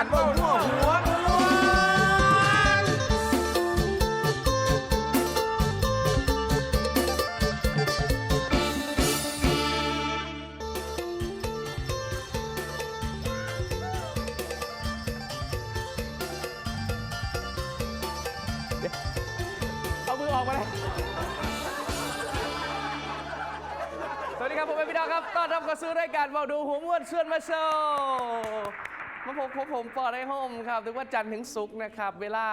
การเบ้าหัวหัวเอามือออกมาเลย สวัสดีครับ ผมเป็นพี่น้อครับ ต้อนรับเข้าสู่รายการเบาดูหัวม้วนเชื่อนมาโชว์ มาพบผมปอได้โฮมครับทุกวันจันทร์ถึงศุกร์นะครับ เวลา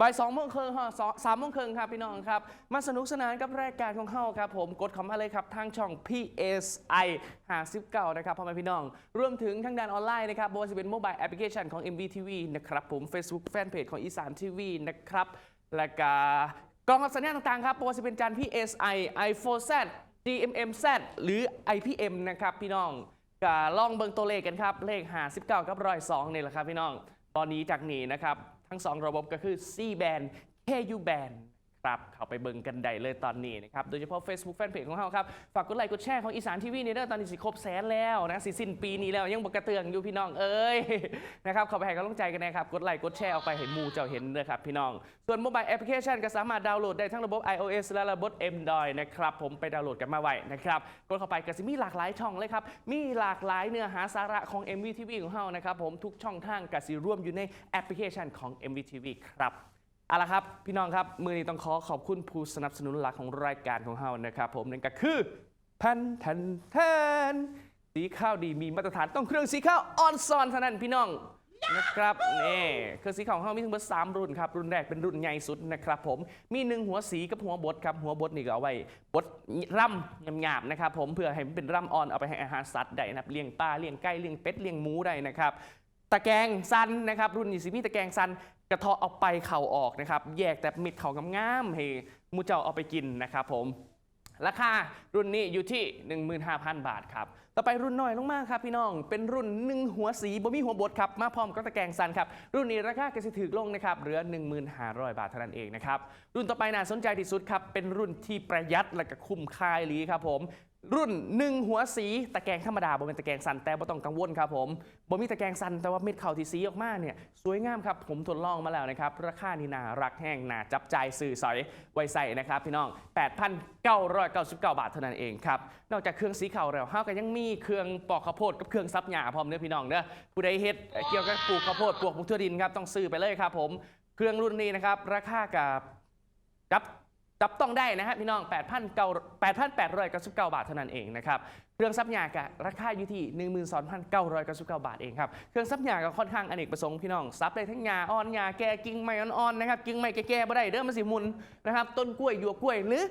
บ่ายสองโมงครึ่งฮะสองสามโมงครึ่งครับพี่น้องครับ มาสนุกสนานกับรายการของเฮาครับ ผมกดคำมาเลยครับ ทางช่อง PSI 59นะครับพ่อแม่พี่น้อง รวมถึงทางด้านออนไลน์นะครับบว่าจะเป็นโมบายแอปพลิเคชันของ MVTV นะครับผม Facebook Fanpage ของอีสานทีวีนะครับและก็กล่องรับสัญญาณต่างๆครับไม่ว่าจะเป็นจาน PSI i4Z DMMZ หรือ IPM นะครับพี่น้อง ก็ลองเบิ่งตัวเลขกันครับเลข59กับร้อยสองนี่แหละครับพี่น้อง ตอนนี้จากนี้นะครับ ทั้ง2ระบบก็คือ C band KU band ครับ เข้าไปเบิ่งกันได้เลยตอนนี้นะครับ โดยเฉพาะ Facebook Fanpage ของเราครับ ฝากกดไลค์กดแชร์ของอีสานทีวีในเด้อตอนนี้สิครบแสนแล้วนะสิสิ้นปีนี้แล้วยังบกกระเตืองอยู่พี่น้องเอ้ยนะครับเข้าไปให้กำลังใจกันนะครับ กดไลค์กดแชร์ออกไปเห็นหมูเจ้าเห็นเลยครับพี่น้อง ส่วนโมบายแอปพลิเคชันก็สามารถดาวน์โหลดได้ทั้งระบบ iOS และระบบ Android นะครับผมไปดาวน์โหลดกันมาไว้นะครับกดเข้าไปก็จะมีหลากหลายช่องเลยครับมีหลากหลายเนื้อหาสาระของ MVTV ของเรานะครับผมทุกช่องทางก็สิร่วมอยู่ในแอปพลิเคชันของ MVTV ครับ เอาละครับพี่น้องครับมือนี้ต้องขอขอบคุณผู้สนับสนุนหลักของรายการของเรานะครับผมนั่นก็คือแผ่นแทนแทนสีข้าวดีมีมาตรฐานต้องเครื่องสีข้าวออนซอนเท่านั้นพี่น้องนะครับนี่คือสีขาวของเรามีทั้งหมด3รุ่นครับ รุ่นแรกเป็นรุ่นใหญ่สุดนะครับผมมีหนึ่งหัวสีกับหัวบดครับ หัวบดนี่ก็เอาไว้บดร่ำหยาบๆนะครับผมเพื่อให้มันเป็นร่ำอ่อนเอาไปให้อาหารสัตว์ได้นะครับเลี้ยงปลาเลี้ยงไก่เลี้ยงเป็ดเลี้ยงหมูได้นะครับ ตะแกรงซันนะครับรุ่นนี้สิมีตะแกรงซันกระเทาะเอาไปเข่าออกนะครับแยกแต่มิดเข่างามๆให้มูเจ้าเอาไปกินนะครับผมราคารุ่นนี้อยู่ที่ 15,000 บาทครับ ต่อไปรุ่นน้อยลงมากครับพี่น้อง เป็นรุ่นหนึ่งหัวสีบ่มีหัวบดครับ มาพร้อมกับตะแกรงซันครับ รุ่นนี้ราคากระสิถือลงนะครับ เหลือ 1,500 บาทเท่านั้นเองนะครับ รุ่นต่อไปน่าสนใจที่สุดครับ เป็นรุ่นที่ประหยัดและก็คุ้มค่าลีครับผม รุ่นหนึ่งหัวสีตะแกรงธรรมดาบ่เป็นตะแกรงสันแต่บ่ต้องกังวลครับผมบ่มีตะแกรงสันแต่ว่าเม็ดเข่าที่สีออกมาเนี่ยสวยงามครับผมทดลองมาแล้วนะครับราคานี่นารักแห้งนาจับใจสื่อสอยไว้ใส่นะครับพี่น้อง 8,999 บาทเท่านั้นเองครับนอกจากเครื่องสีเข่าแล้วเฮาก็ยังมีเครื่องปอกข้าวโพดกับเครื่องซับหญ้าพร้อมเด้อพี่น้องเด้อผู้ใดเฮ็ดเกี่ยวกับปลูกข้าวโพดปลูกปลูกทั่วดินครับต้องซื้อไปเลยครับผมเครื่องรุ่นนี้นะครับราคากับจับ จับต้องได้นะฮะพี่น้อง 8,899 บาทเท่านั้นเองนะครับ เครื่องซับหยากะราคาอยู่ที่ 12,999 บาทเองครับ เครื่องซับหยาก็ค่อนข้างอเนกประสงค์พี่น้องซับได้ทั้งหยาอ่อนหยาแก่กิ่งไม้อ่อนๆนะครับกิ่งไม้แก่ๆบ่ได้เด้อมันสิมุนนะครับต้นกล้วยหยวกกล้วยหรือ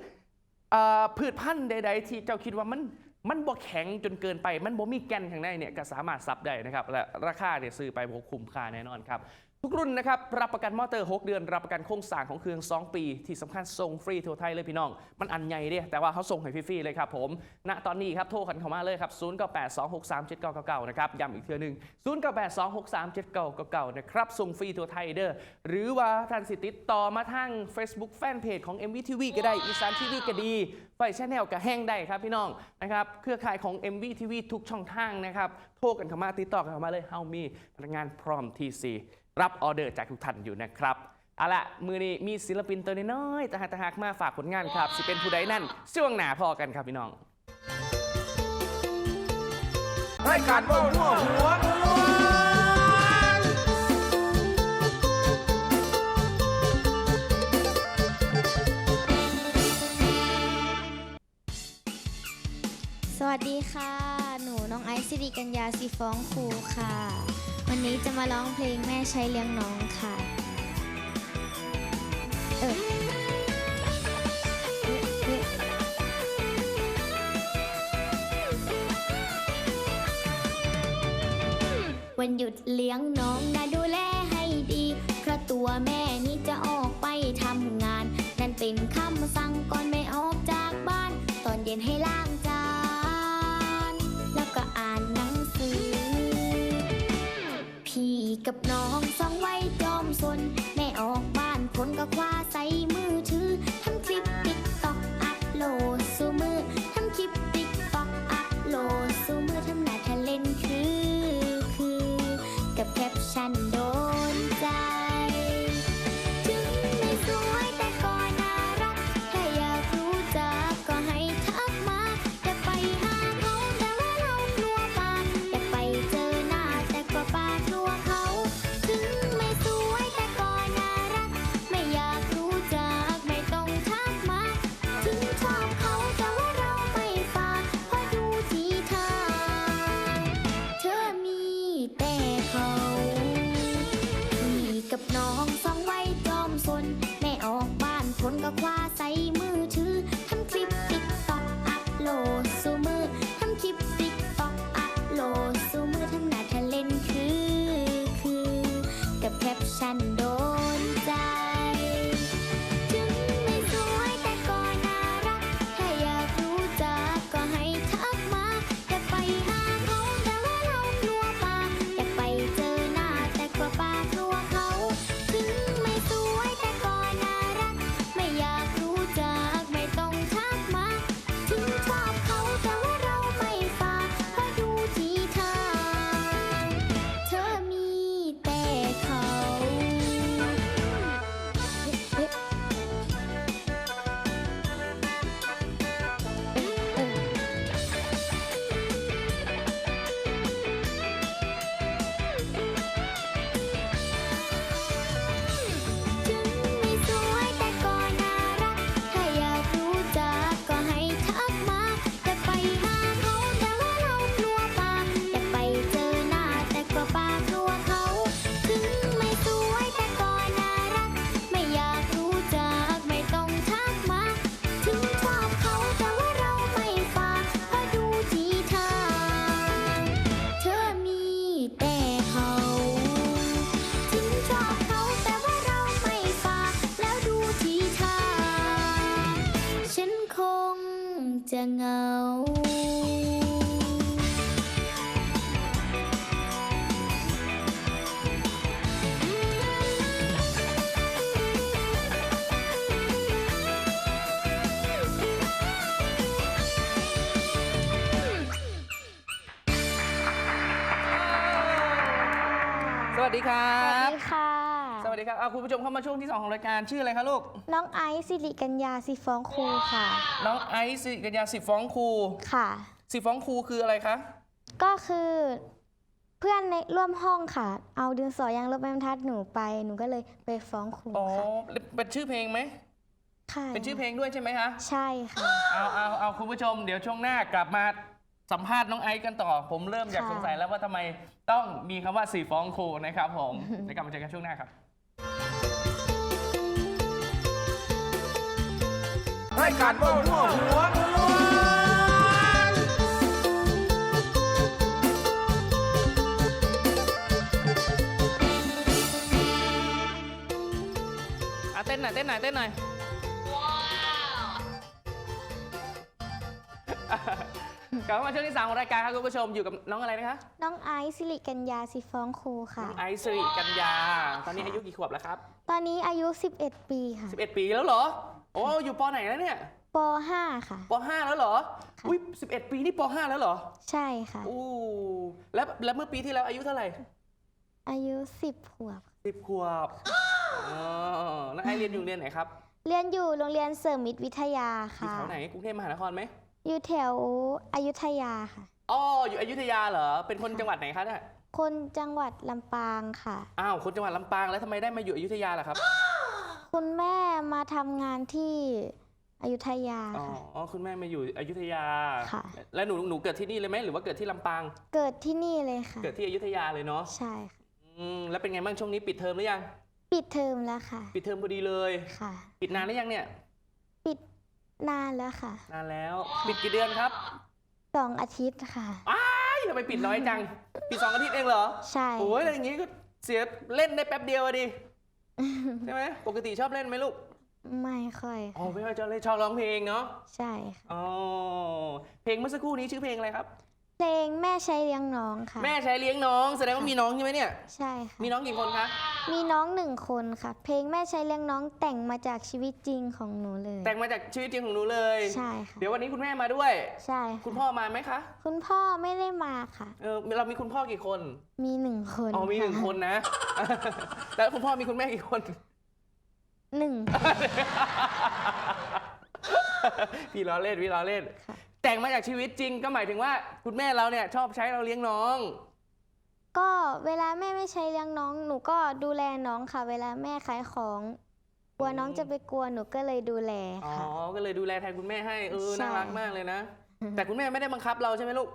พืชพันธุ์ใด ๆ ที่เจ้าคิดว่ามันมันบ่แข็งจนเกินไป มันบ่มีแกนข้างในเนี่ยก็สามารถซับได้นะครับและราคาเนี่ยซื้อไปบ่คุ้มค่าแน่นอนครับ ทุกรุ่นนะครับ รับประกันมอเตอร์ 6 เดือน รับประกันโครงสร้างของเครื่อง 2 ปี ที่สำคัญส่งฟรีทั่วไทยเลยพี่น้อง มันอันใหญ่เด้แต่ว่าเขาส่งให้ฟรีๆเลยครับผม ณตอนนี้ครับ โทรกันเข้ามาเลยครับ 0 9 8 2 6 3 7 9 9 9 นะครับ ย้ำอีกเทื่อหนึ่ง0 9 8 2 6 3 7 9 9 9 นะครับ ส่งฟรีทั่วไทยเด้อหรือว่าท่านสิติดต่อมาทาง Facebook Fanpage ของ MVTV ก็ได้อีสานทีวีก็ดีไฟชแนลกับแห้งได้ครับพี่น้องนะครับเครือข่ายของ MVTV ทุกช่องทางนะครับโทรกันเข้ามาติดต่อกันเข้ามาเลยเฮามีพนักงานพร้อมทีซี รับออเดอร์จากทุกท่านอยู่นะครับเอาละมือนี้มีศิลปินตัวน้อยๆแต่หากแต่หากมาฝากผลงานครับ สิเป็นผู้ใดนั่นช่วงหนาพอกันครับพี่น้องรายการเบ้าหัวหัวม้วนสวัสดีค่ะ หนูน้องไอซ์สิริกัญญาสีฟ้องครูค่ะวั นี้จะมาร้องเพลงแม่ใช้เลี้ยงน้องค่ะเออวันหยุดเลี้ยงน้องนะดูแลให้ดี เพราะตัวแม่นี่จะออกไปทำงาน นั่นเป็นคำ กับน้องสองไว้จอมสนแม่ออกบ้านคนก็คว้า ดีครัสวับสดีค่ะ สวัสดีครับเอาคุณผู้ชมเข้ามาช่วงที่ 2 ของรายการชื่ออะไรคะลูก น้องไอซ์สิริกัญญาสิฟ้องครูค่ะ น้องไอซ์สิกัญญาสิฟ้องครู ค่ะ สิฟ้องครูคืออะไรคะ ก็คือ เพื่อนในร่วมห้องค่ะ เอาดินสอยางลบไม้บรรทัดหนูไป หนูก็เลยไปฟ้องครูอ๋อ ค่ะเป็นชื่อเพลงไหม ค่ะเป็นชื่อเพลงด้วยใช่ไหมคะ ใช่ค่ะ เอาเอาเอาคุณผู้ชมเดี๋ยวช่วงหน้ากลับมา สัมภาษณ์น้องไอซ์กันต่อ ผมเริ่มอยากค่ะสงสัยแล้วว่าทำไมต้องมีคำว่าสี่ฟ้องครูนะครับผมเดี๋ยวกลับมาเจอกันช่วงหน้าครับรายการเว่าหัวหัวมวนอะเต้นหน่อยเต้นหน่อยเต้นหน่อย กลับมาช่วงที่สามของรายการครับคุณผู้ชมอยู่กับน้องอะไรนะคะน้องไอซ์สิริกัญญาสิฟ้องครูค่ะน้องไอซ์สิริกัญญา ตอนนี้อายุกี่ขวบแล้วครับ ตอนนี้อายุ 11 ปีค่ะ 11 ปีแล้วเหรอ โอ้อยู่ปไหนแล้วเนี่ยป .5 ค่ะ ป 5 แล้วเหรอ ค่ะ อุ้ย11 ปีนี่ป 5 แล้วเหรอ ใช่ค่ะ อู้แล้วแล้วเมื่อปีที่แล้วอายุเท่าไหร่อายุ 10ขวบสิบขวบอ๋อแล้วไอเรียนอยู่โรงเรียนไหนครับเรียนอยู่โรงเรียนเสริมมิตรวิทยาอยู่ค่ะ แถวไหนกรุงเทพมหานครไหม อยู่แถวอยุธยาค่ะ อ๋ออยู่อยุธยาเหรอ เป็นคนจังหวัดไหนคะเนี่ยคนจังหวัดลำปางค่ะ อ้าวคนจังหวัดลำปางแล้วทำไมได้มาอยู่อยุธยาล่ะครับ คุณแม่มาทำงานที่อยุธยาอ๋อค่ะ อ๋อคุณแม่มาอยู่อยุธยา ค่ะ แล้วหนูหนูเกิดที่นี่เลยไหมหรือว่าเกิดที่ลำปาง เกิดที่นี่เลยค่ะ เกิดที่อยุธยาเลยเนาะใช่ค่ะ อืมแล้วเป็นไงบ้างช่วงนี้ปิดเทอมหรือยัง ปิดเทอมแล้วค่ะ ปิดเทอมพอดีเลย ค่ะ ปิดนานหรือยังเนี่ยปิด นานแล้วค่ะนานแล้วปิดกี่เดือนครับสองอาทิตย์ค่ะอ้ายทำไมปิดน้อยจังปิดสองอาทิตย์เองเหรอใช่โอ้ยอะไรอย่างงี้ก็เสียเล่นได้แป๊บเดียวอะดิใช่ไหมปกติชอบเล่นไหมลูกไม่ค่อยอ๋อค่ะไม่ค่อยชอบเล่นชอบร้องเพลงเนาะใช่ค่ะอ๋อเพลงเมื่อสักครู่นี้ชื่อเพลงอะไรครับ เพลงแม่ใช้เลี้ยงน้องค่ะ แม่ใช้เลี้ยงน้อง แสดงว่ามีน้องใช่ไหมเนี่ย ใช่ค่ะ มีน้องกี่คนคะมีน้องหนึ่งคนค่ะ เพลงแม่ใช้เลี้ยงน้องแต่งมาจากชีวิตจริงของหนูเลยแต่งมาจากชีวิตจริงของหนูเลย ใช่ค่ะ เดี๋ยววันนี้คุณแม่มาด้วย ใช่คุณค่ะพ่อมาไหมคะคุณพ่อไม่ได้มาค่ะ เออเรามีคุณพ่อกี่คนมีหนึ่งคนอ๋อมีหนึ่งะคนนะ แล้วคุณพ่อมีคุณแม่กี่คน หนึ่ง พี่ล้อเล่นพี่ล้อเล่น ค่ะ แต่งมาจากชีวิตจริงก็หมายถึงว่า คุณแม่เราเนี่ยชอบใช้เราเลี้ยงน้อง ก็เวลาแม่ไม่ใช้เลี้ยงน้อง หนูก็ดูแลน้องค่ะ เวลาแม่ขายของ กลัวน้องจะไปกลัวหนูก็เลยดูแลอ๋อ ค่ะ ก็เลยดูแลแทนคุณแม่ให้เออใช่ น่ารักมากเลยนะ แต่คุณแม่ไม่ได้บังคับเราใช่ไหมลูก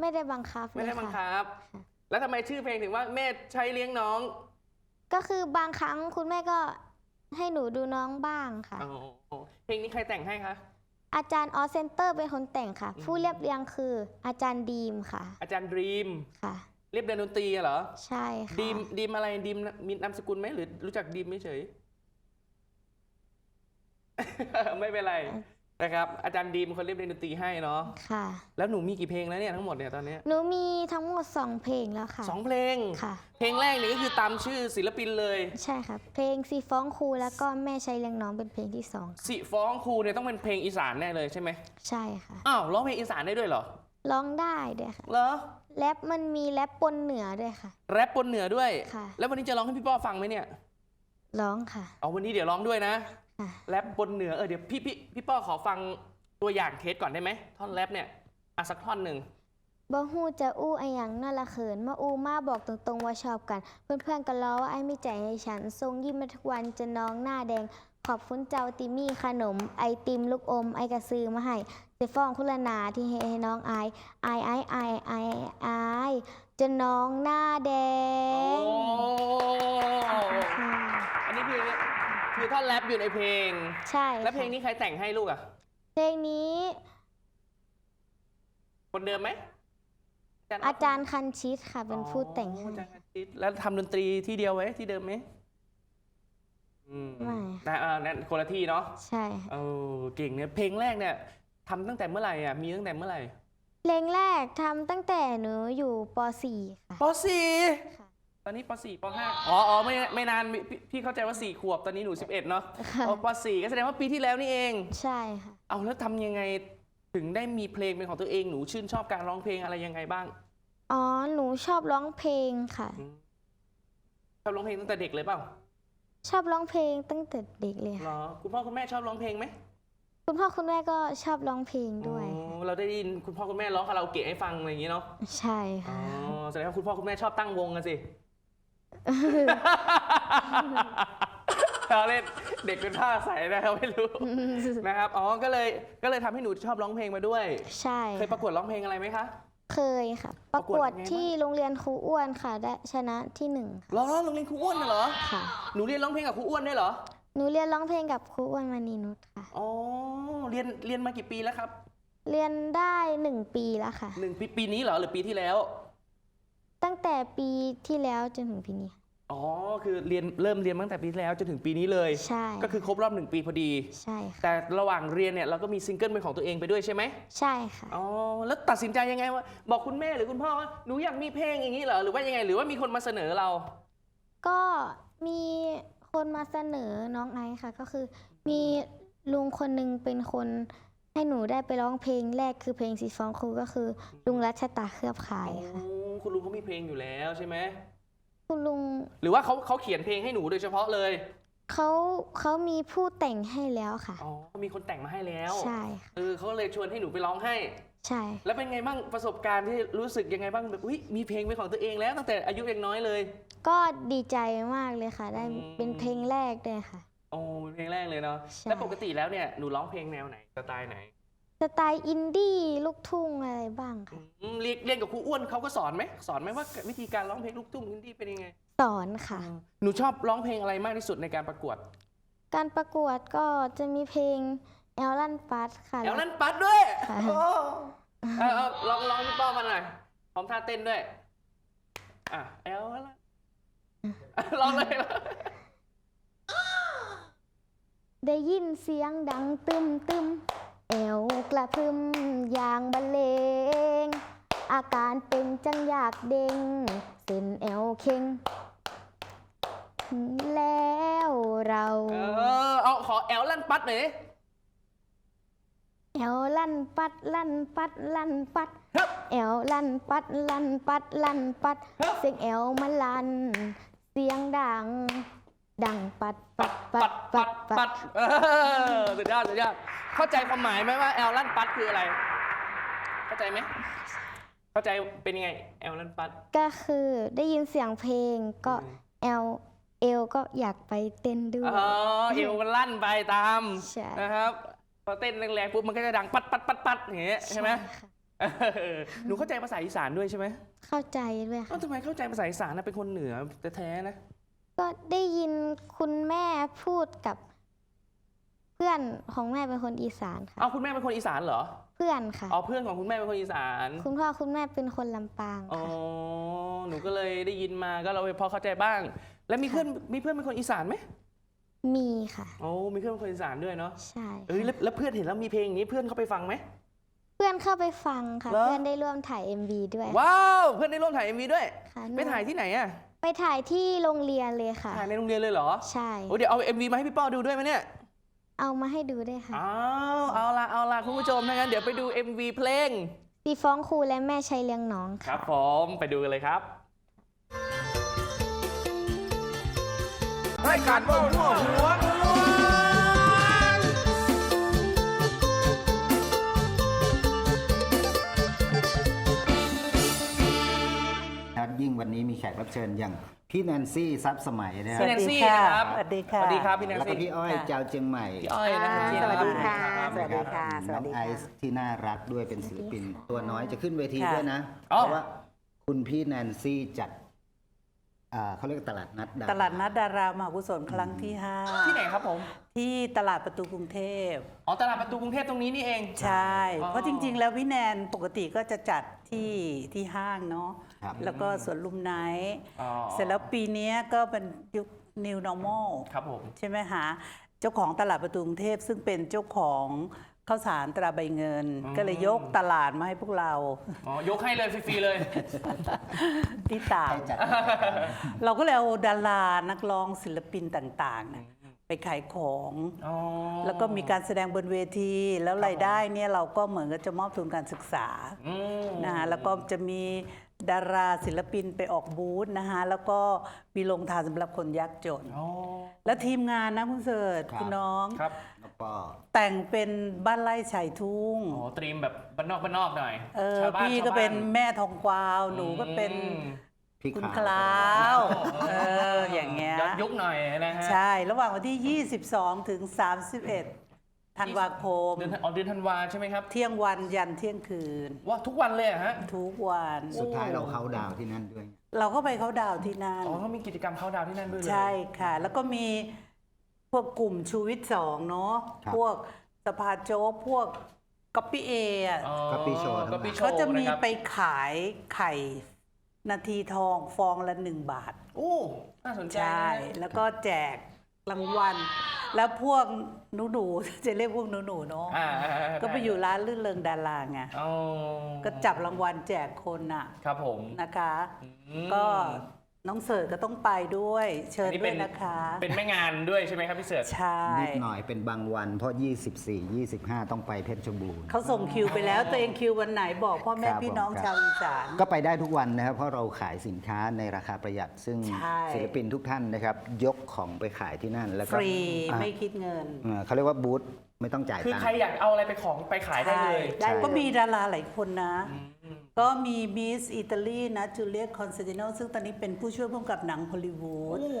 ไม่ได้บังคับไม่ได้เลยบังค่ะ คับ ค่ะ แล้วทำไมชื่อเพลงถึงว่าแม่ใช้เลี้ยงน้องก็คือบางครั้งคุณแม่ก็ให้หนูดูน้องบ้างค่ะ อ๋อเพลงนี้ใครแต่งให้คะ อาจารย์ออเซนเตอร์เป็นคนแต่งค่ะอืมผู้เรียบเรียงคือ อาจารย์ดีมค่ะ อาจารย์ดรีมค่ะ เรียบเรียนดนตรีอะเหรอ ใช่ค่ะดีมดีมอะไรดีมมีนามสกุลไหมหรือรู้จักดีมไม่เฉย ไม่เป็นไร นะครับอาจารย์ดีมคนเรียบเรียนดนตรีให้เนาะค่ะ แล้วหนูมีกี่เพลงแล้วเนี่ยทั้งหมดเนี่ยตอนเนี้ยหนูมีทั้งหมดสองเพลงแล้วค่ะสองเพลง ค่ะ เพลงแรกนี่ก็คือตามชื่อศิลปินเลย ใช่ค่ะเพลงสีฟ้องครูแล้วก็แม่ใช้เลี้ยงน้องเป็นเพลงที่สองค่ะสิฟ้องครูเนี่ยต้องเป็นเพลงอีสานแน่เลยใช่ไหมใช่ค่ะอ้าวร้องเพลงอีสานได้ด้วยเหรอร้องได้ด้วยค่ะเหรอแรปมันมีแรปปนเหนือด้วยค่ะ แรปปนเหนือด้วย ค่ะ แล้ววันนี้จะร้องให้พี่ป้อฟังไหมเนี่ยร้องค่ะ เอาวันนี้เดี๋ยวร้องด้วยนะค่ะ แรปบนเหนือเออเดี๋ยวพี่พี่พี่ป้อขอฟังตัวอย่างเทสก่อนได้ไหมท่อนแรปเนี่ยอะสักท่อนหนึ่งบ่ฮู้จะอู้ไอหยังน่าละเขินมาอู้มาบอกตรงๆว่าชอบกัน เพื่อนๆก็ล้อว่าไอ้ไม่ใจให้ฉันทรงยิ้มมาทุกวันจะน้องหน้าแดง ขอบคุณเจ้าติมี่ขนม ไอติมลูกอม ไอกระซือมาให้เจะฟ้องคุณละนาที่ให้ให้น้องอายอายอายอายอายอายจะน้องหน้าแดโอ้งค่ะอันนี้คือ คือท่อนแรปอยู่ในเพลง ใช่แล้วเพลงค่ะนี้ใครแต่งให้ลูกอะ เพลงนี้ คนเดิมไหมอาจารย์คันชิตค่ะ เป็นผู้แต่งให้อ๋ออาจารย์คันชิตแล้วทำดนตรีที่เดียวไว้ที่เดิมไหมอืมไม่นะเออนั่นคนละที่เนาะใช่ค่ะเออเก่งเนี่ยเพลงแรกเนี่ยทำตั้งแต่เมื่อไหร่อะมีตั้งแต่เมื่อไหร่เพลงแรกทำตั้งแต่หนูอยู่ป .4 ค่ะปสี่ค่ะ ตอนนี้ปสี่ปห้าอ๋ออ๋อไม่ไม่นานพี่พี่เข้าใจว่าสี่ขวบตอนนี้หนูสิบเอ็ดเนาะค่ะ อ๋อปสี่ก็แสดงว่าปีที่แล้วนี่เอง ใช่ค่ะ เอาแล้วทำยังไงถึงได้มีเพลงเป็นของตัวเองหนูชื่นชอบการร้องเพลงอะไรยังไงบ้างอ๋อ หนูชอบร้องเพลงค่ะชอบร้องเพลงตั้งแต่เด็กเลยเปล่าชอบร้องเพลงตั้งแต่เด็กเลยเหรค่ะ อคุณพ่อคุณแม่ชอบร้องเพลงไหมคุณพ่อคุณแม่ก็ชอบร้องเพลงด้วย อ๋อเราได้ยินคุณพ่อคุณแม่ร้องคาราโอเกะให้ฟังอะไรอย่างนี้เนาะใช่อ๋อค่ะแสดงว่าคุณพ่อคุณแม่ชอบตั้งวงกันสิ เราเล่นเด็กเป็นผ้าใสนะครับไม่รู้นะครับอ๋อก็เลยก็เลยทำให้หนูชอบร้องเพลงมาด้วย ใช่เคยประกวดร้องเพลงอะไรไหมคะ เคยค่ะ ประกวดที่โรงเรียนครูอ้วนค่ะได้ชนะที่หนึ่งเหรอโรงเรียนครูอ้วนน่ะเหรอ ค่ะ หนูเรียนร้องเพลงกับครูอ้วนได้วยเหรอ หนูเรียนร้องเพลงกับครูอ้วนมณีนุชค่ะ อ๋อ เรียนเรียนมากี่ปีแล้วครับเรียนได้หนึ่งปีแล้วค่ะ หนึ่งปีปีนี้เหรอหรือปีที่แล้ว ตั้งแต่ปีที่แล้วจนถึงปีนี้ค่ะอ๋อ คือเรียนเริ่มเรียนมาตั้งแต่ปีที่แล้วจนถึงปีนี้เลย ใช่ ก็คือครบรอบหนึ่งปีพอดี ใช่ค่ะ แต่ระหว่างเรียนเนี่ยเราก็มีซิงเกิลเป็นของตัวเองไปด้วยใช่ไหม ใช่ค่ะ อ๋อ แล้วตัดสินใจยังไงว่าบอกคุณแม่หรือคุณพ่อว่าหนูอยากมีเพลงอย่างนี้เหรอ หรือว่ายังไง หรือว่ามีคนมาเสนอเรา ก็มีคนมาเสนอน้องไอซ์ค่ะ ก็คือมีลุงคนหนึ่งเป็นคนให้หนูได้ไปร้องเพลงแรกคือเพลงสีฟ้องครูก็คือลุงรัชตาเคลือบขายค่ะอ๋อ คุณลุงเขามีเพลงอยู่แล้วใช่ไหมคุณลุงหรือว่าเขาเขาเขียนเพลงให้หนูโดยเฉพาะเลยเขาเขามีผู้แต่งให้แล้วค่ะ อ๋อเขามีคนแต่งมาให้แล้วใช่ค่ะเออเขาเลยชวนให้หนูไปร้องให้ ใช่ แล้วเป็นไงบ้างประสบการณ์ที่รู้สึกยังไงบ้างแบบอุ้ยมีเพลงเป็นของตัวเองแล้วตั้งแต่อายุยังน้อยเลย ก็ดีใจมากเลยค่ะ ได้อืม เป็นเพลงแรกด้วยค่ะ โอ้เพลงแรกเลยเนาะใช่ แล้วปกติแล้วเนี่ยหนูร้องเพลงแนวไหนสไตล์ไหน สไตล์อินดี้ลูกทุ่งอะไรบ้างค่ะ อืมเรียนเรียนกับครูอ้วนเขาก็สอนไหมสอนไหมว่าวิธีการร้องเพลงลูกทุ่งอินดี้เป็นยังไงสอนค่ะ หนูชอบร้องเพลงอะไรมากที่สุดในการประกวดการประกวดก็จะมีเพลงแอลลันปัสค่ะ แอลนั่นปัดด้วยค่ะ โอ้เอาเอาลองลองพี่ป้อมมาหน่อยพร้อมท่าเต้นด้วยอะแอลนั่นลองเลยได้ยินเสียงดังตึมตึม แอวกระพึมอย่างบรรเลง อาการเป็นจังอยากเด้งเส้นแอวเข่งแล้วเราเออ เอาขอแอลลั่นปัดหน่อยดิแอวลั่นปัดลั่นปัดลั่นปัด ฮึบ แอวลั่นปัดลั่นปัดลั่นปัดฮึบเสียงแอวมันลั่น เสียงดัง ดังปัดปัปัดปัดปัดปัดเออสุดยอดสุดยอดเข้าใจความหมายไหมว่าแอลลั่นปัดคืออะไร เข้าใจไหมเข้าใจเป็นยังไงแอลลั่นปัด ก็คือได้ยินเสียงเพลงก็แอลเอวก็อยากไปเต้นด้วยอ๋อเอวมันลั่นไปตามนะครับพอเต้นแรงๆปุ๊บมันก็จะดังปัดปัดปัดปัดอย่างเงี้ยใช่ไหมหนูเข้าใจภาษาอีสานด้วยใช่ไหมเข้าใจด้วยค่ะทำไมเข้าใจภาษาอีสานนะเป็นคนเหนือแท้ๆนะ ก็ได้ยินคุณแม่พูดกับ เพื่อนของแม่เป็นคนอีสานค่ะ เอาคุณแม่เป็นคนอีสานเหรอเพื่อนค่ะ อ๋อเพื่อนของคุณแม่เป็นคนอีสานคุณพ่อคุณแม่เป็นคนลำปางอ๋อค่ะหนูก็เลยได้ยินมาก็เราพอเข้าใจบ้าง แล้วมีเพื่อนมีเพื่อนเป็นคนอีสานไหมมีค่ะ โอ้มีเพื่อนเป็นคนอีสานด้วยเนาะใช่เอ้ยแล้วแล้วเพื่อนเห็นแล้วมีเพลงอย่างนี้เพื่อนเขาไปฟังไหม เพื่อนเข้าไปฟังค่ะ เหรอ เพื่อนได้ร่วมถ่าย MV ด้วยว้าว เพื่อนได้ร่วมถ่าย MV ด้วย ค่ะไปถ่ายที่ไหนอะ ไปถ่ายที่โรงเรียนเลยค่ะ ถ่ายในโรงเรียนเลยเหรอใช่ โอ้เดี๋ยวเอา MV มาให้พี่ป้อดูด้วยไหมเนี่ย เอามาให้ดูด้วยค่ะอ้าวเอาละเอาละคุณผู้ชมถ้างั้นเดี๋ยวไปดู MV เพลง ตีฟ้องครูและแม่ชัยเลี้ยงน้องคค่ะ รับผมไปดูกันเลยครับ รายการว่าหัวหัว ยิ่งวันนี้มีแขกรับเชิญอย่างพี่แนนซี่ซับสมัยนะคพี่รับแนนซี่สวัสดีค่ะนะครับ สวัสดีค่ะ สวัสดีครับพี่แนนแล้วก็ซี่พี่อ้อยค่ะเจ้าเชียงใหม่พี่อ้อยนะครับอ่าพี่สวัสดีค่ะรับสวัสดีค่ะรับสวัสดีน้องไอค่ะ ซ์ที่น่ารักด้วยเป็นศิลปิน ตัวน้อยจะขึ้นเวทีค่ะ ด้วยนะอ๋อเพราะว่าคุณพี่แนนซี่จัดอ่าเขาเรียกตลาดนัดดวตลาดนัดดารามหากุศลครั้งที่5ที่ไหนครับผมที่ตลาดประตูกรุงเทพ อ๋อตลาดประตูกรุงเทพตรงนี้นี่เอง ใช่ อ๋อ เพราะจริง ๆ แล้วพี่แนนปกติก็จะจัดที่ที่ห้างเนาะ ครับแล้วก็สวนลุมไนท์อ๋อ เสร็จแล้วปีเนี้ยก็เป็นยุค new normal ครับผม ใช่ไหมคะเจ้าของตลาดประตูกรุงเทพซึ่งเป็นเจ้าของข้าวสารตราใบเงิน อืม ก็เลยยกตลาดมาให้พวกเราอ๋อยกให้เลยฟรีๆเลย ที่ตากให้จัดเราก็เลยเอาดารานักร้องศิลปินต่างๆนะ ไปขายของอ๋อแล้วก็มีการแสดงบนเวที แล้วรายได้เนี่ยเราก็เหมือนกับจะมอบทุนการศึกษาอืมนะฮะแล้วก็จะมีดาราศิลปินไปออกบูธนะฮะแล้วก็มีโรงทานสำหรับคนยากจนอ๋อแล้วทีมงานนะคุณเสิร์ชครับคุณน้องครับแล้วก็แต่งเป็นบ้านไร่ชายทุ่งโอ้ตรีมแบบบ้านนอกบ้านนอกหน่อยเออชาวบ้านพี่ก็ชาวบ้าเป็นแม่ทองกวาว หนูก็เป็นอืม พี่คุณขาวคลาวเอออย่างเงี้ยย้อนยุคหน่อยนะฮะใช่ระหว่างวันที่ 22 ถึง 31 ธันวาคม เดือนอ๋อเดือนธันวาใช่ไหมครับ เที่ยงวันยันเที่ยงคืน ว่าทุกวันเลยเหรอฮะ ทุกวัน สุดท้ายเราเขาน์ดาวน์ที่นั่นด้วย เราก็ไปเขาดาวน์ที่นั่น อ๋อเขามีกิจกรรมเข้าดาวน์ที่นั่นด้วยเลยใช่ค่ะ แล้วก็มีพวกกลุ่มชูวิทย์สองเนาะครับพวกสภาโจ๊กพวกก๊อปปี้เออะอ๋อ Copy Show ทั้งหลาย Copy Show เขาจะมีนครับไปขายไข่ นาทีทองฟองละหนึ่งบาท โอ้น่าสนใจใช่ นะแล้วก็แจกรางวัล แล้วพวกหนูหนูๆ จะเรียกพวกหนูหนูๆเนาะอ่าอ่าอ่าก็ไปอยู่ร้านลื่นเริงดาราไงอ๋อก็จับรางวัลแจกคนน่ะครับผมนะคะ อืมก็ น้องเสิร์ตก็ต้องไปด้วย เชิญอันนี้ด้เป็วนยนะคะ เป็นแม่งานด้วยใช่ไหมครับพี่เสิร์ชใช่นิดหน่อยเป็นบางวัน เพราะ 24 25 ต้องไปเพชรบูรณ์เขาส่งคิวไปแล้วตัวเองคิววันไหนบอกพ่อแม่ครับพี่น้องผมครับชาวอีสานก็ไปได้ทุกวันนะครับ เพราะเราขายสินค้าในราคาประหยัด ซึ่งใช่ศิลปินทุกท่านนะครับ ยกของไปขายที่นั่น แล้วฟก็รีอ่าไม่คิดเงินเอ่อเขาเรียกว่าบูธไม่ต้องจ่ายคือตังใครค์อยากเอาอะไรไปของไปขายได้เลยใช่ก็มีดาราหลายคนนะ ก็มีมิสอิตาลีนะจูเลียคอนเซติโนซึ่งตอนนี้เป็นผู้ช่วยผู้กำกับหนังฮอลลีวูดโอ้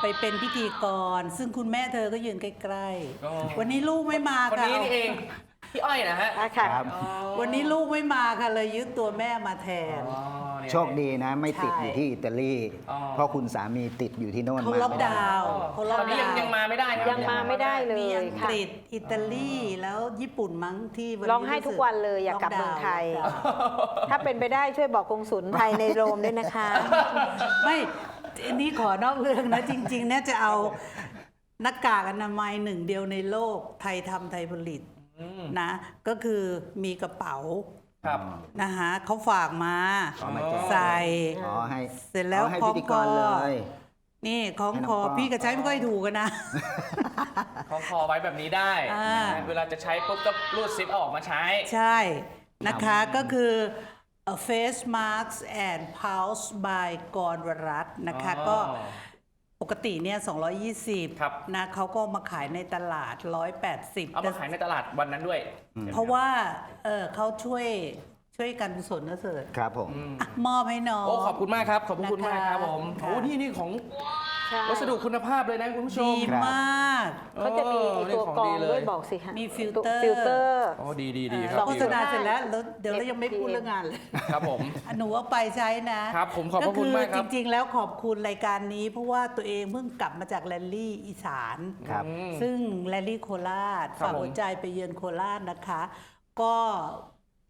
ไปเป็นพิธีกร ซึ่งคุณแม่เธอก็ยืนใกล้อ๋อ ๆ วันนี้ลูกไม่มาคนค่ะนี้นี่เอง พี่อ้อยนะฮะอะค่ะครับวันนี้ลูกไม่มาค่ะเลยยึดตัวแม่มาแทน อ๋อ เนี่ย โชคดีนะ ไม่ติดใช่อยู่ที่อิตาลีอ๋อ เพราะคุณสามีติดอยู่ที่โน่นเขามาล็อกไม่ได้ ดาวน์เขาล็อกตอนนี้ยังดาวน์ยังมาไม่ได้นะยังมาไม่ได้เลยมีอังกค่ะ ฤษอิตาลีแล้วญี่ปุ่นมั้งที่วันนี้ร้องไห้ทุกวันเลยอยากกลับเมืองไทยถ้าเป็นไปได้ช่วยบอกกงสุลไทยในโรมด้วยนะคะ ไม่อันนี้ขอนอกเรื่องนะ จริงๆเนี่ยจะเอาหน้ากากอนามัยหนึ่งเดียวในโลกไทยทำไทยผลิตอืมนะ ก็คือมีกระเป๋า ครับ นะคะเขาฝากมาเอามาแจกใส่ขอให้เสร็จแล้วขอให้คล้พิองธีกรคอเลย นี่ของให้น้องคอปอ พี่ก็ใช้ไม่ค่อยถูกกันนะ คล้องคอไว้แบบนี้ได้ อ่า เวลาจะใช้ปุ๊บก็รูดซิปเอาออกมาใช้ ใช่นะคะก็คือ a face masks and pulse by กรวรัตน์นะคะ อ๋อก็ ปกติเนี่ย220ครับนะเขาก็มาขายในตลาด 180เอามาขายในตลาดวันนั้นด้วย เพราะว่าเออเขาช่วย ช่วยการกุศลนะเสิร์ตครับผม อะมอบให้น้อง โอ้ขอบคุณมากครับ ขอบคุณนะคะมากครับผมค่ะโอ้นี่นี่ของวัสดุคุณภาพเลยนะคุณผู้ชมดีครับ มาก เขาจะมีไอ้ตัวกรองด้วยนี่ขบอกสิฮะมีฟิลเตอร์ ฟิลเตอร์อ๋อดีดีดีคเรารับโฆษณาดีเสร็จแล้วแล้วเดี๋ยวเรายังไม่พูดเรื่องงานเลย ครับผมอะหนูเอาไปใช้นะครับผมขอบพระคุณมากครับ จริง ๆ แล้วขอบคุณรายการนี้ เพราะว่าตัวเองเพิ่งกลับมาจากแรลลี่อีสาน ครับซึ่งแรลลี่โคราชครับฝากผม หัวใจไปเยือนโคราชนะคะ ก็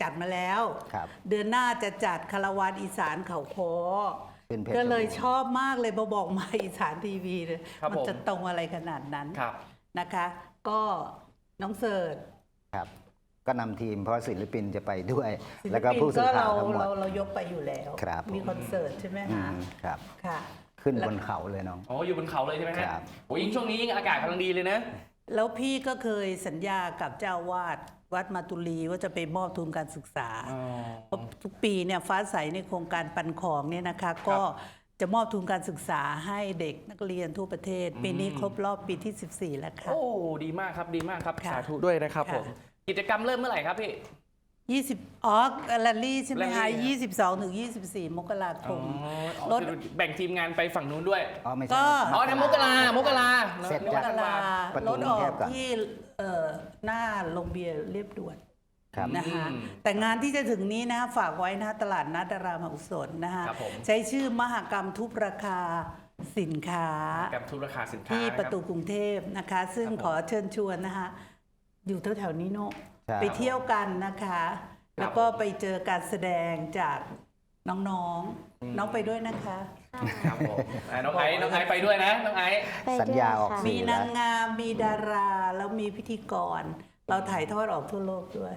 จัดมาแล้ว ครับ เดือนหน้าจะจัดคาราวานอีสานเขาคอเป็นเพชรก็เลยบูรณ์ ชอบมากเลยมาบอกมาอีสานทีวีเลยครับมันผม จะตรงอะไรขนาดนั้นครับ นะคะ ก็น้องเสิร์ตครับ ก็นำทีมเพราะศิลปินจะไปด้วย ศิลแล้วก็ปินผู้สื่ก็อข่าเราวทั้งหมด เราเรายกไปอยู่แล้ว ครับมีคอนเสิร์ตใช่ไหมอืคะมครับ ค่ะ ขึ้นบนเขาเลยน้อง อ๋ออยู่บนเขาเลยใช่ไหมฮะครับ โอ้ยิ่งช่วงนี้ยิ่งอากาศกำลังดีเลยนะ แล้วพี่ก็เคยสัญญากับเจ้าอาวาด วัดมาตุลีว่าจะไปมอบทุนการศึกษาอ๋อเพราะทุกปีเนี่ยฟ้าใสในโครงการปันของเนี่ยนะคะก็จะมอบทุนการศึกษาให้เด็กนักเรียนทั่วประเทศ ปีนี้ครบรอบปีที่ 14 แล้วค่ะโอ้ดีมากครับดีมากครับค่ะสาธุด้วยนะครับค่ะผมกิจกรรมเริ่มเมื่อไหร่ครับพี่ 20อ๋อแรลลี่ใช่ไหมคะ Rally 22ถึง24มกราคอ๋อมอ๋อรถคือแบ่งทีมงานไปฝั่งนู้นด้วย อ๋อไม่ใช่ ก็ อ๋อในมกรามกราเสร็จนึกจาว่ธันวลาประตูรถออกกรุงเทพก่อน ที่เอ่อหน้าโรงเบียร์เรียบด่วน ครับ นะคะอืมแต่งานที่จะถึงนี้นะฝากไว้นะตลาดนัดดารามหากุศลนะคะครับผม ใช้ชื่อมหกรรมทุบราคาสินค้า กับทุนราคาสินค้าที่นคบ ประตูกรุงเทพนะคะ ซึ่งครับผม ขอเชิญชวนนะคะอยู่แถวๆนี้เนาะ ใช่ ไปเที่ยวกันนะคะ แล้วก็ไปเจอการแสดงจากน้องๆ น้องไปด้วยนะคะ ครับผมอะน้องไอซ์น้องไอซ์ไปด้วยนะ น้องไอซ์ ไปสัญญาออกด้วยค่ะ สื่มีนางงามมีดาราแล้วมีพิธีกร เราถ่ายทอดออกทั่วโลกด้วย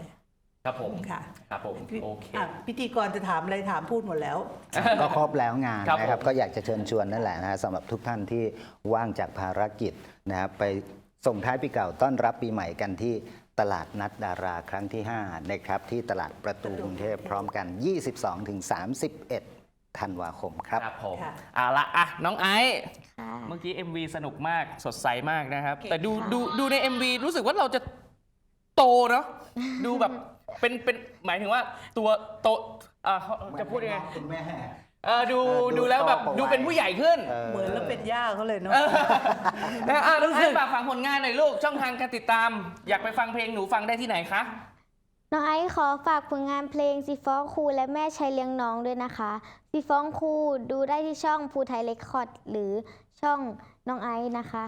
ครับผม ค่ะครับผม โอเค อะพิธีกรจะถามอะไรถามพูดหมดแล้ว ก็ครบแล้วงานครับนะครับผม ก็อยากจะเชิญชวนนั่นแหละนะฮะสำหรับทุกท่านที่ว่างจากภารกิจนะครับไปส่งท้ายปีเก่าต้อนรับปีใหม่กันที่ ตลาดนัดดาราครั้งที่ 5 นะครับ ที่ตลาดประตูกรุงเทพพร้อมกัน 22-31 ธันวาคมครับ ครับผมค่ะเอาละอะน้องไอซ์ค่ะ เมื่อกี้ MV สนุกมากสดใสมากนะครับ เก่งแต่ดูค่ะ ดูดูใน MV รู้สึกว่าเราจะโตเนาะดูแบบเป็นเป็นหมายถึงว่าตัวโตอ่าเขาจะพูดยังไง คุณแม่ เออดูเออดูดูแล้วแบบโตกว่าดูเป็นผู้ใหญ่ขึ้น เหมือนแล้วเป็นย่าเขาเลยเนาะ เออนะอะน้องไอซ์ฝากฟังผลงานหน่อยลูก ช่องทางการติดตาม อยากไปฟังเพลงหนูฟังได้ที่ไหนคะ น้องไอซ์ขอฝากผลงานเพลงซีฟ้องครูและแม่ชัยเลี้ยงน้องด้วยนะคะซีฟ้องครูดูได้ที่ช่องภูไทยเรคคอร์ดหรือช่องน้องไอซ์นะคะ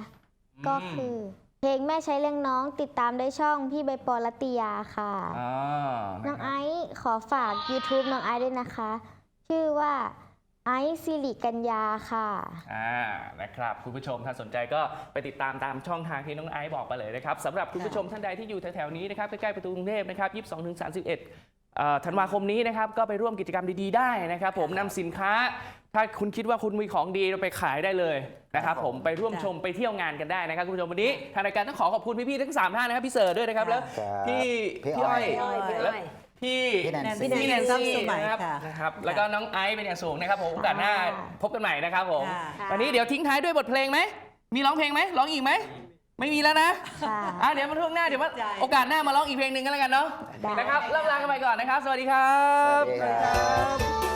ก็คือเพลงแม่ใช้เลี้ยงน้องติดตามได้ช่องพี่ใบปอรัตติยาค่ะ อ่าน้องไอซ์ขอฝาก YouTube น้องไอซ์ด้วยนะคะ ชื่อว่า ไอซ์สิริกัญญาค่ะ อ่านะครับคุณผู้ชมถ้าสนใจก็ไปติดตามตามช่องทางที่น้องไอซ์บอกไปเลยนะครับสำหรับคุณผู้ชมท่านใดที่อยู่แถวๆนี้นะครับใกล้ๆประตูกรุงเทพนะครับ22ถึง31เอ่อธันวาคมนี้นะครับก็ไปร่วมกิจกรรมดีๆได้นะครับ ผมนำสินค้า ถ้าคุณคิดว่าคุณมีของดีเราไปขายได้เลยนะครับผมไปร่วมชมไปเที่ยวงานกันได้นะครับคุณผู้ชมวันนี้ทางรายการต้องขอขอบคุณพี่ๆทั้งสามท่านนะครับพี่เสิร์ชด้วยนะครับแล้ว ครับพี่พี่พี่อ้อ้ออยยพี่อ้อยพี่อ้อย และ พี่พี่แนนซี่ พี่แนนทรัพซี่ย์สมัยนะครับค่ะนะครับ แล้วก็น้องไอซ์เป็นอย่างสูงนะครับผมโอกาสหน้าพบกันใหม่นะครับผม ค่ะ วันนี้เดี๋ยวทิ้งท้ายด้วยบทเพลงไหม มีร้องเพลงไหม ร้องอีกไหม ไม่มีแล้วนะ ค่ะ อะเดี๋ยวมาช่วงหน้าเดี๋ยวมาใจโอกาสหน้ามาร้องอีกเพลงหนึ่งกันแล้วกันเนาะ ได้ นะครับเริ่มลากันไปก่อนนะครับ สวัสดีครับ สวัสดีครับ